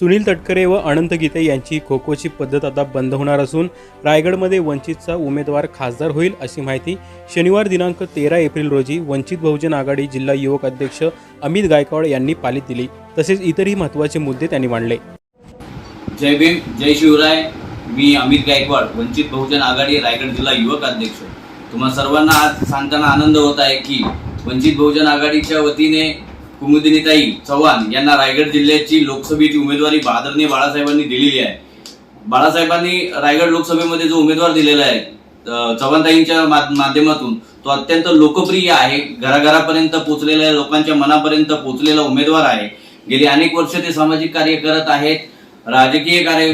सुनील तटकरे व अनंत गीते यांची खो खोची पद्धत आता बंद होणार असून रायगडमध्ये वंचितचा उमेदवार खासदार होईल अशी माहिती शनिवार दिनांक तेरा एप्रिल रोजी वंचित बहुजन आघाडी जिल्हा युवक अध्यक्ष अमित गायकवाड यांनी पालीत दिली. तसेच इतरही महत्त्वाचे मुद्दे त्यांनी मांडले. जय भीम जय शिवराय. मी अमित गायकवाड वंचित बहुजन आघाडी रायगड जिल्हा युवक अध्यक्ष. तुम्हा सर्वांना आज सांगताना आनंद होत आहे की वंचित बहुजन आघाडीच्या वतीने कुमुदिनीताई चव्हाण यांना रायगड जिल्ह्याची लोकसभेची उमेदवारी आदरणीय बाळासाहेबांनी दिलेली आहे. बाळासाहेबांनी रायगड लोकसभेमध्ये जो उमेदवार दिलेला आहे चव्हाणताईंच्या मा- माध्यमातून तो अत्यंत लोकप्रिय आहे. घराघरापर्यंत पोहोचलेला आहे, लोकांच्या मनापर्यंत पोहोचलेला उमेदवार आहे. गेली अनेक वर्ष ते सामाजिक कार्य करत आहेत राजकीय कार्य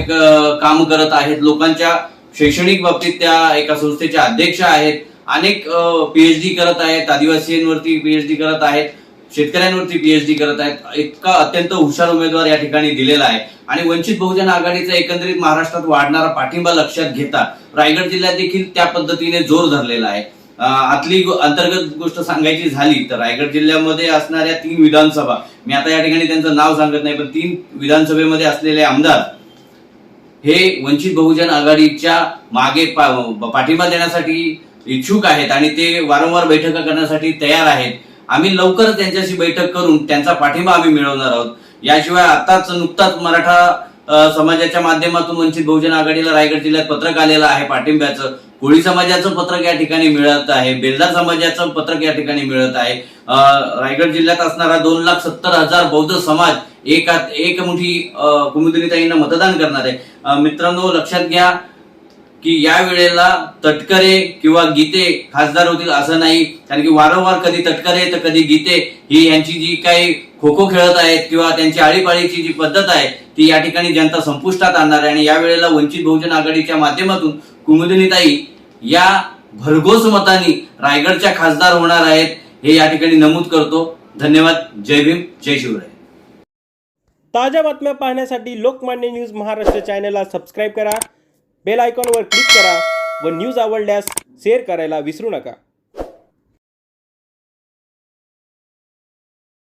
काम करत आहेत. लोकांच्या शैक्षणिक बाबतीत त्या एका संस्थेच्या अध्यक्ष आहेत. अनेक पीएचडी करत आहेत आदिवासींवरती पीएचडी करत आहेत. शेतकऱ्यांवरती पीएचडी करत आहेत. इतका अत्यंत हुशार उमेदवार या ठिकाणी दिलेला आहे. आणि वंचित बहुजन आघाडीचा एकंदरीत महाराष्ट्रात वाढणारा पाठिंबा लक्षात घेता रायगड जिल्ह्यात देखील त्या पद्धतीने जोर धरलेला आहे. आतली अंतर्गत गोष्ट सांगायची झाली तर रायगड जिल्ह्यामध्ये असणाऱ्या तीन विधानसभा मी आता या ठिकाणी त्यांचं नाव सांगत नाही पण तीन विधानसभेमध्ये असलेले आमदार हे वंचित बहुजन आघाडीच्या मागे पाठिंबा देण्यासाठी इच्छुक आहेत आणि ते वारंवार बैठका करण्यासाठी तयार आहेत. आम्ही लवकर त्यांच्याशी बैठक करून त्यांचा पाठिंबा आम्ही मिळवणार आहोत. याशिवाय आताच नुकताच मराठा समाजाच्या माध्यमातून वंचित बहुजन आघाडीला रायगड जिल्ह्यात पत्रक आलेलं आहे पाठिंब्याचं. कोळी समाजाचं पत्रक या ठिकाणी मिळत आहे. बेलदार समाजाचं पत्रक या ठिकाणी मिळत आहे. रायगड जिल्ह्यात असणारा दोन लाख सत्तर हजार बौद्ध समाज एक एक मोठी कुमुदिनीताईंना मतदान करणार आहे. मित्रांनो लक्षात घ्या की या वेळेला तटकरे किंवा गीते खासदार होतील असं नाही. कारण की वारंवार कधी तटकरे तर कधी गीते ही यांची जी काही खो खो खेळत आहेत किंवा त्यांची आळीपाळीची जी पद्धत आहे ती या ठिकाणी जनता संपुष्टात आणणार आहे. आणि या वेळेला वंचित बहुजन आघाडीच्या माध्यमातून कुमुदिनीताई या भरघोस मतानी रायगडच्या खासदार होणार आहेत हे या ठिकाणी नमूद करतो. धन्यवाद. जय भीम. जय शिवराय. ताज्या बातम्या पाहण्यासाठी लोकमान्य न्यूज महाराष्ट्र चॅनलला सबस्क्राईब करा. बेल आयकॉनवर क्लिक करा व न्यूज आवडल्यास शेअर करायला विसरू नका.